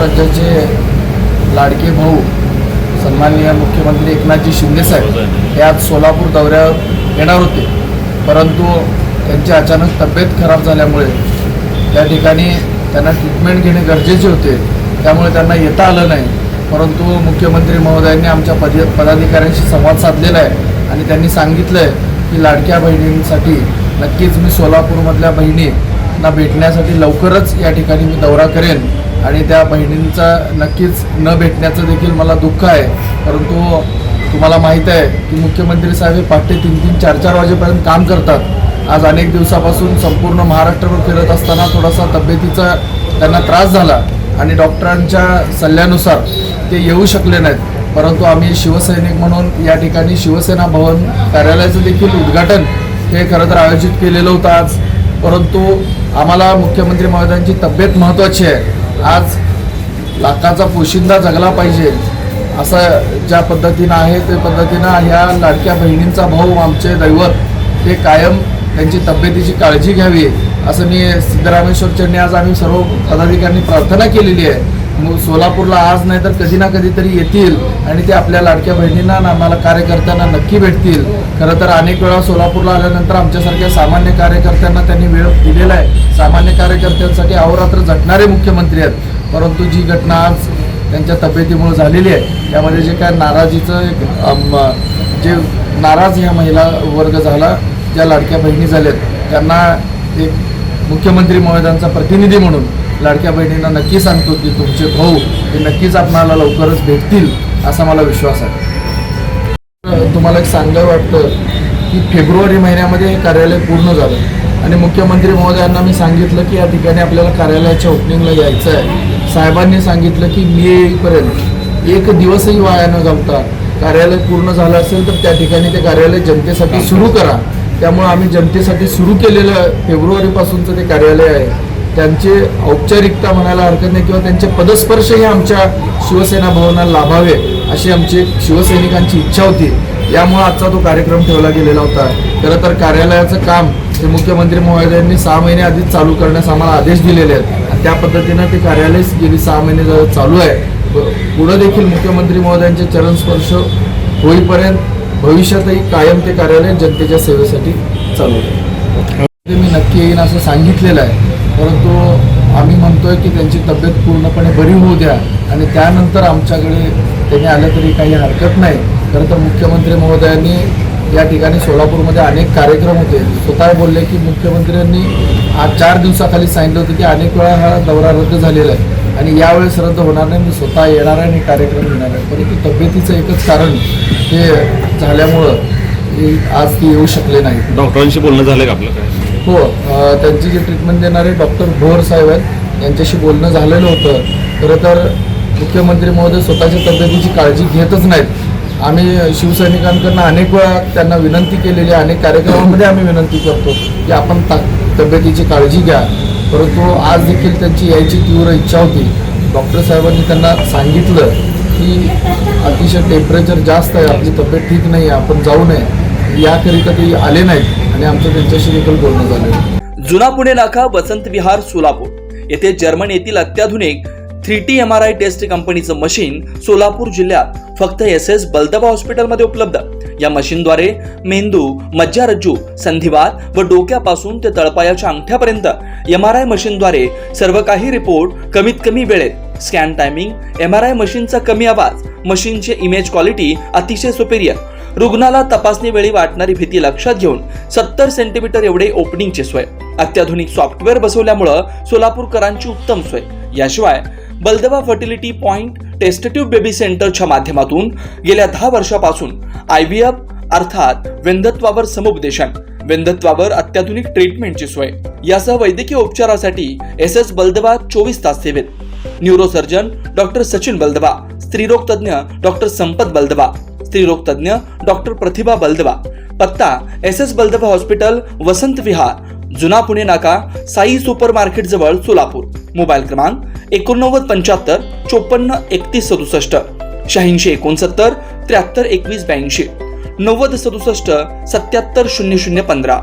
राज्याचे लाडके भाऊ सन्माननीय मुख्यमंत्री एकनाथजी शिंदेसाहेब हे आज सोलापूर दौऱ्यावर येणार होते. परंतु त्यांची अचानक तब्येत खराब झाल्यामुळे त्या ठिकाणी त्यांना ट्रीटमेंट घेणे गरजेचे होते. त्यामुळे त्यांना येता आलं नाही. परंतु मुख्यमंत्री महोदयांनी आमच्या पद पदाधिकाऱ्यांशी संवाद साधलेला आहे आणि त्यांनी सांगितलं आहे की लाडक्या बहिणींसाठी नक्कीच मी सोलापूरमधल्या बहिणींना भेटण्यासाठी लवकरच या ठिकाणी मी दौरा करेन. आणि त्या बहिणींचा नक्कीच न भेटण्याचं देखील मला दुःख आहे. परंतु तुम्हाला माहीत आहे की मुख्यमंत्री साहेब हे पहाटे तीन तीन चार चार वाजेपर्यंत काम करतात. आज अनेक दिवसापासून संपूर्ण महाराष्ट्रभर फिरत असताना थोडासा तब्येतीचा त्यांना त्रास झाला आणि डॉक्टरांच्या सल्ल्यानुसार ते येऊ शकले नाहीत. परंतु आम्ही शिवसैनिक म्हणून या ठिकाणी शिवसेना भवन कार्यालयाचं देखील उद्घाटन हे खरं तर आयोजित केलेलं होतं आज. परंतु आम्हाला मुख्यमंत्री महोदयांची तब्येत महत्त्वाची आहे. आज लाखाचा पोशिंदा जगला पाहिजे असं ज्या पद्धतीनं आहे त्या पद्धतीनं ह्या लाडक्या बहिणींचा भाऊ आमचे दैवत ते कायम त्यांची तब्येतीची काळजी घ्यावी. असं मी सिद्धरामेश्वर चरणी आज आम्ही सर्व पदाधिकाऱ्यांनी प्रार्थना केलेली आहे. मग सोलापूरला आज नाही तर कधी ना कधीतरी येतील आणि ते आपल्या लाडक्या बहिणींना आम्हाला कार्यकर्त्यांना नक्की भेटतील. खरं तर अनेक वेळा सोलापूरला आल्यानंतर आमच्यासारख्या सामान्य कार्यकर्त्यांना त्यांनी वेळ दिलेला आहे. सामान्य कार्यकर्त्यांसाठी अहोरात्र झटणारे मुख्यमंत्री आहेत. परंतु जी घटना आज त्यांच्या तब्येतीमुळे झालेली आहे त्यामध्ये जे काय नाराजीचं एक जे नाराज ह्या महिला वर्ग झाला ज्या लाडक्या बहिणी झाल्यात त्यांना एक मुख्यमंत्री महोदयांचा प्रतिनिधी म्हणून लाडक्या बहिणींना नक्की सांगतो की तुमचे भाऊ हे नक्कीच आपणाला लवकरच भेटतील असा मला विश्वास आहे. तुम्हाला एक सांगावं वाटतं की फेब्रुवारी महिन्यामध्ये हे कार्यालय पूर्ण झालं. आणि मुख्यमंत्री महोदयांना मी सांगितलं की या ठिकाणी आपल्याला कार्यालयाच्या ओपनिंगला यायचं आहे. साहेबांनी सांगितलं की मी येईपर्यंत एक दिवसही वाया न घालता कार्यालय पूर्ण झालं असेल तर त्या ठिकाणी ते कार्यालय जनतेसाठी सुरू करा. त्यामुळे आम्ही जनतेसाठी सुरू केलेलं फेब्रुवारीपासूनचं ते कार्यालय आहे. त्यांचे औपचारिकता म्हणायला हरकत नाही किंवा त्यांचे पदस्पर्शही आमच्या शिवसेना भवनाला लाभावे अशी आमची शिवसैनिकांची इच्छा होती. यामुळे आजचा तो कार्यक्रम ठेवला गेलेला होता. खरं तर कार्यालयाचं काम हे मुख्यमंत्री महोदयांनी सहा महिने आधीच चालू करण्यास आम्हाला आदेश दिलेले आहेत. आणि त्या पद्धतीनं ते कार्यालय गेली सहा महिने चालू आहे. पुढं देखील मुख्यमंत्री महोदयांचे चरणस्पर्श होईपर्यंत भविष्यातही कायम ते कार्यालय जनतेच्या सेवेसाठी चालू आहे. ते मी नक्की येईन असं सांगितलेलं आहे. परंतु आम्ही म्हणतोय की त्यांची तब्येत पूर्णपणे बरी होऊ द्या आणि त्यानंतर आमच्याकडे त्यांनी आलं तरी काही हरकत नाही. खरं तर मुख्यमंत्री महोदयांनी या ठिकाणी सोलापूरमध्ये अनेक कार्यक्रम होते. स्वतः बोलले की मुख्यमंत्र्यांनी आज चार दिवसाखाली सांगितलं होतं की अनेक वेळा हा दौरा रद्द झालेला आहे आणि यावेळेस रद्द होणार नाही. मी स्वतः येणार आहे आणि कार्यक्रम घेणार आहे. परंतु तब्येतीचं एकच कारण हे झाल्यामुळं आज ती येऊ शकले नाहीत. डॉक्टरांशी बोलणं झालं का आपलं? काय हो त्यांची जी ट्रीटमेंट देणारे डॉक्टर भोर साहेब आहेत यांच्याशी बोलणं झालेलं होतं. खरं तर मुख्यमंत्री महोदय स्वतःच्या तब्येतीची काळजी घेतच नाहीत. आम्ही शिवसैनिकांकडनं अनेक वेळा त्यांना विनंती केलेली आहे अनेक कार्यक्रमामध्ये आम्ही विनंती करतो की आपण ता तब्येतीची काळजी घ्या. परंतु आज देखील त्यांची यायची तीव्र इच्छा होती. डॉक्टर साहेबांनी त्यांना सांगितलं की अतिशय टेम्परेचर जास्त आहे आपली तब्येत ठीक नाही आहे आपण जाऊ नये याकरिता ते आले नाहीत आणि आमचं त्यांच्याशी देखील बोलणं झालं. जुना पुणे नाका वसंत विहार सोलापूर. येथे जर्मन येथील अत्याधुनिक three T M R I test कंपनीचं मशीन सोलापूर जिल्ह्यात फक्त एस एस बलदबा हॉस्पिटलमध्ये उपलब्ध. या मशीनद्वारे मेंदू मज्जारज्जू संधिवात व डोक्यापासून ते तळपायाच्या अंगठ्यापर्यंत एम आर आय मशीनद्वारे सर्व काही रिपोर्ट कमीत कमी वेळेत scan timing M R I मशीनचा कमी आवाज मशीनचे इमेज क्वालिटी अतिशय सुपेरियर रुग्णाला तपासणीवेळी वाटणारी भीती लक्षात घेऊन सत्तर सेंटीमीटर एवढे ओपनिंगची सोय अत्याधुनिक सॉफ्टवेअर बसवल्यामुळं सोलापूरकरांची उत्तम सोय. याशिवाय बलदवा फर्टिलिटी पॉइंट टेस्टेटिव्ह बेबी सेंटरच्या माध्यमातून गेल्या दहा वर्षापासून आय एफ अर्थात वेंधत्वावर समुपदेशन वेंधत्वावर अत्याधुनिक ट्रीटमेंटची सोय. यासह वैद्यकीय उपचारासाठी एस एस बलदवा चोवीस तास सेवेत. न्यूरोसर्जन डॉक्टर सचिन बलदवा स्त्रीरोग तज्ज्ञ डॉक्टर संपत बलदवा स्त्रीरोग तज्ज्ञ डॉक्टर प्रतिभा बलदवा पत्ता S S Baldawa hospital Vasant Vihar जुना पुणे नाका साई सुपर मार्केट जवळ सोलापूर. मोबाईल क्रमांक एकोणनव्वद पंच्याहत्तर चोपन्न एकतीस सदुसष्ट शहाऐंशी एकोणसत्तर त्र्याहत्तर एकवीस ब्याऐंशी नव्वद सदुसष्ट सत्याहत्तर शून्य शून्य पंधरा.